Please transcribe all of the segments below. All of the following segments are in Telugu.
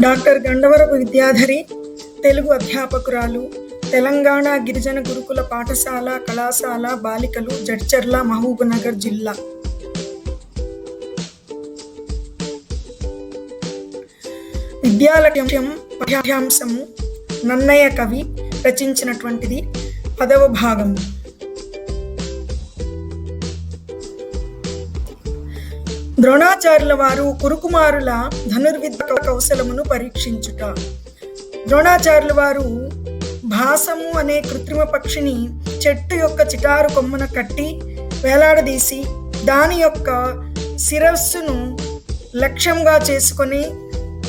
డాక్టర్ గండవరపు విద్యాధరి తెలుగు అధ్యాపకురాలు తెలంగాణ గిరిజన గురుకుల పాఠశాల కళాశాల బాలికలు జడ్చర్ల మహబూబ్నగర్ జిల్లా. విద్యాలక్ష్యం పాఠ్యాంశము నన్నయ్య కవి రచించినటువంటిది పదవ భాగము. ద్రోణాచార్యుల వారు కురుకుమారుల ధనుర్విద్య కౌశలమును పరీక్షించుట. ద్రోణాచార్యుల వారు భాసము అనే కృత్రిమ పక్షిని చెట్టు యొక్క చిటారు కొమ్మన కట్టి వేలాడదీసి దాని యొక్క శిరస్సును లక్ష్యంగా చేసుకొని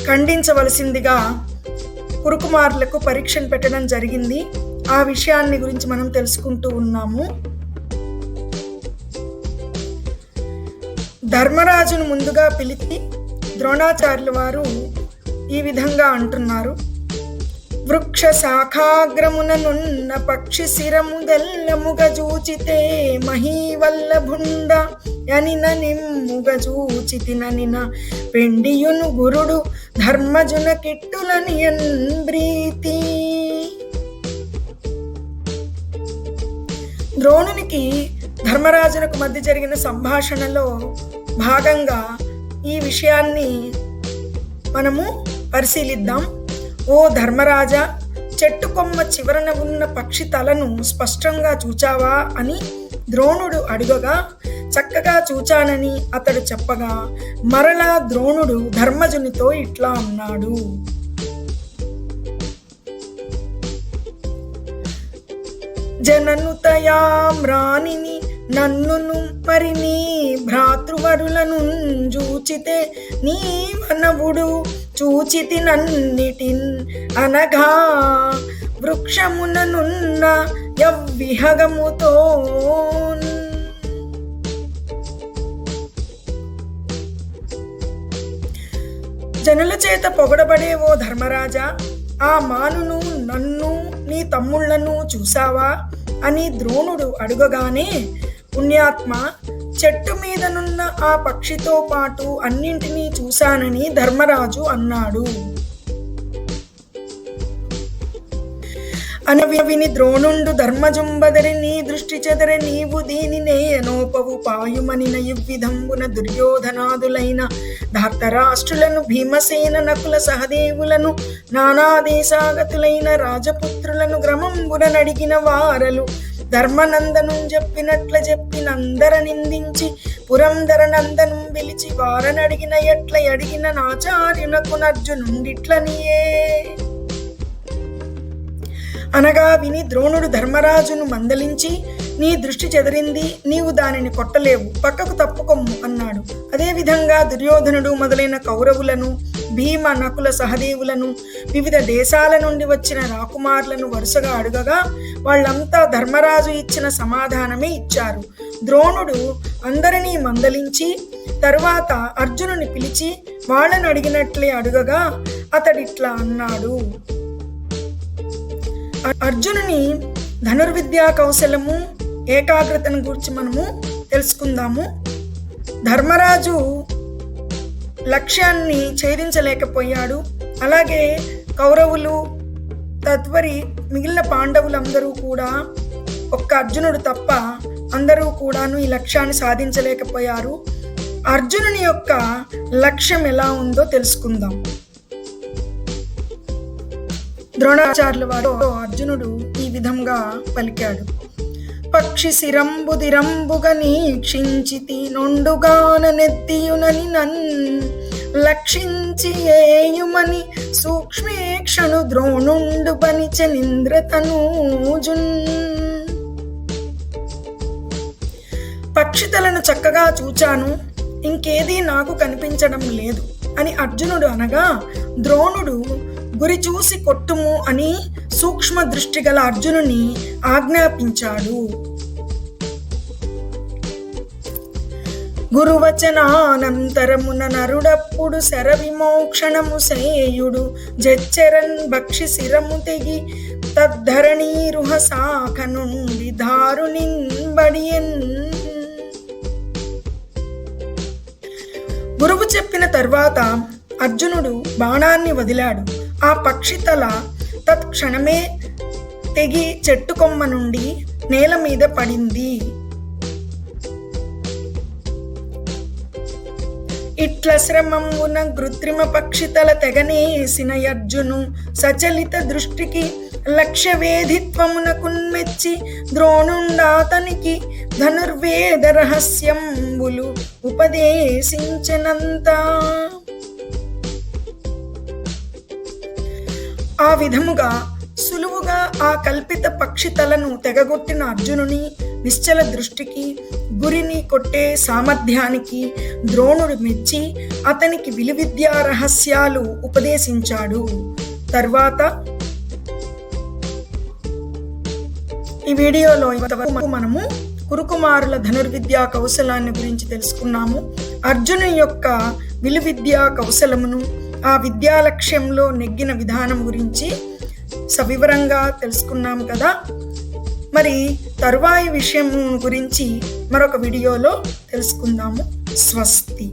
ఖండించవలసిందిగా కురుకుమారులకు పరీక్షను పెట్టడం జరిగింది. ఆ విషయాన్ని గురించి మనం తెలుసుకుంటూ ఉన్నాము. ధర్మరాజును ముందుగా పిలిచి ద్రోణాచార్యుల వారు ఈ విధంగా అంటున్నారు. వృక్ష శాఖాగ్రముననున్న పక్షి శిరము దెల్లముగ చూచితే మహీవల్లభుండ యనిన నిమ్ముగ చూచితిననిన పెండియును గురుడు ధర్మజున కిట్టులని ప్రీతి. ద్రోణునికి ధర్మరాజునకు మధ్య జరిగిన సంభాషణలో భాగంగా ఈ విషయాన్ని మనము పరిశీలిద్దాం. ఓ ధర్మరాజా చెట్టు కొమ్మ చివరన ఉన్న పక్షి తలను స్పష్టంగా చూచావా అని ద్రోణుడు అడుగగా చక్కగా చూచానని అతడు చెప్పగా మరలా ద్రోణుడు ధర్మజునితో ఇట్లా అన్నాడు. జననుతయాం రాణిని నన్నును మరి నీ భ్రాతృవరులను చూచితే నీ మనవుడు చూచితి నన్నిటిన్ అనగా వృక్షముననున్న యవ్విహగముతో. జనుల చేత పొగడబడే ఓ ధర్మరాజా ఆ మానును నన్ను నీ తమ్ముళ్ళను చూసావా అని ద్రోణుడు అడుగగానే పుణ్యాత్మ చెట్టు మీదనున్న ఆ పక్షితో పాటు అన్నింటినీ చూశానని ధర్మరాజు అన్నాడు. అనవిని విని ద్రోణుండు ధర్మజుంబదరి నీ దృష్టి చెదరి నీవు దీనినే అనోపవు పాయుమని నయువిధంబున దుర్యోధనాదులైన ధార్తరాష్ట్రులను భీమసేన నకుల సహదేవులను నానాదేశాగతులైన రాజపుత్రులను గ్రమంబున నడిగిన వారలు ధర్మనందను చెప్పినట్ల చెప్పినందర నిందించి పురంధర నందను పిలిచి వారనడిగిన ఎట్ల అడిగిన నాచార్యునకు నర్జునుండిట్లనియే అనగా విని ద్రోణుడు ధర్మరాజును మందలించి నీ దృష్టి చెదిరింది నీవు దానిని కొట్టలేవు పక్కకు తప్పుకొమ్ము అన్నాడు. అదేవిధంగా దుర్యోధనుడు మొదలైన కౌరవులను భీమ నకుల సహదేవులను వివిధ దేశాల నుండి వచ్చిన రాకుమారులను వరుసగా అడుగగా వాళ్ళంతా ధర్మరాజు ఇచ్చిన సమాధానమే ఇచ్చారు. ద్రోణుడు అందరినీ మందలించి తరువాత అర్జునుని పిలిచి వాళ్ళను అడిగినట్లే అడుగగా అతడిట్లా అన్నాడు. అర్జునుని ధనుర్విద్యా కౌశలము ఏకాగ్రతను గురించి మనము తెలుసుకుందాము. ధర్మరాజు లక్ష్యాన్ని ఛేదించలేకపోయాడు. అలాగే కౌరవులు తద్వరి మిగిలిన పాండవులందరూ కూడా ఒక్క అర్జునుడు తప్ప అందరూ కూడాను ఈ లక్ష్యాన్ని సాధించలేకపోయారు. అర్జునుని యొక్క లక్ష్యం ఎలా ఉందో తెలుసుకుందాం. ద్రోణాచార్యుల వారు అర్జునుడు ఈ విధంగా పలికాడు. పక్షి శిరంబు దిరంబుగ నీక్షించితి నొండుగాన నెత్తియునని నన్ లక్షించి ఏయుమని సూక్ష్మేక్షణు ద్రోణుండు పనిచనింద్ర తనూజున్. పక్షితలను చక్కగా చూచాను ఇంకేదీ నాకు కనిపించడం లేదు అని అర్జునుడు అనగా ద్రోణుడు గురి చూసి కొట్టుము అని సూక్ష్మ దృష్టి గల అర్జునుని ఆజ్ఞాపించాడు. గురువచనానంతరమున నరుడప్పుడు శర విమోక్షణము సేయుడు. జచ్చరన్ భక్షి శిరము తెగి తద్ధరణీరుహ శాఖ నుండి దారునింబడియన్ గురువు చెప్పిన తర్వాత అర్జునుడు బాణాన్ని వదిలాడు. ఆ పక్షి తల తత్క్షణమే తెగి చెట్టు కొమ్మ నుండి నేల మీద పడింది. ఇట్ల శ్రమమున కృత్రిమ పక్షితల తెగనేసిన అర్జును సచలిత దృష్టికి లక్ష్య వేధిత్వమునకున్మెచ్చి ద్రోణుండాతనికి ధనుర్వేద రహస్యంబులు ఉపదేశించినంతా. ఆ విధముగా సులువుగా ఆ కల్పిత పక్షి తలను తెగగొట్టిన అర్జునుని నిశ్చల దృష్టికి గురిని కొట్టే సామర్థ్యానికి ద్రోణుడు మెచ్చి అతనికి విలువిద్యా రహస్యాలు ఉపదేశించాడు. తర్వాత ఈ వీడియోలో ఇంతవరకు మనము కురుకుమారుల ధనుర్విద్యా కౌశలాన్ని గురించి తెలుసుకున్నాము. అర్జును యొక్క విలువిద్యా కౌశలమును ఆ విద్యా లక్ష్యంలో నెగ్గిన విధానం గురించి సవివరంగా తెలుసుకున్నాం కదా. మరి తరువాయి విషయం గురించి మరొక వీడియోలో తెలుసుకుందాము. స్వస్తి.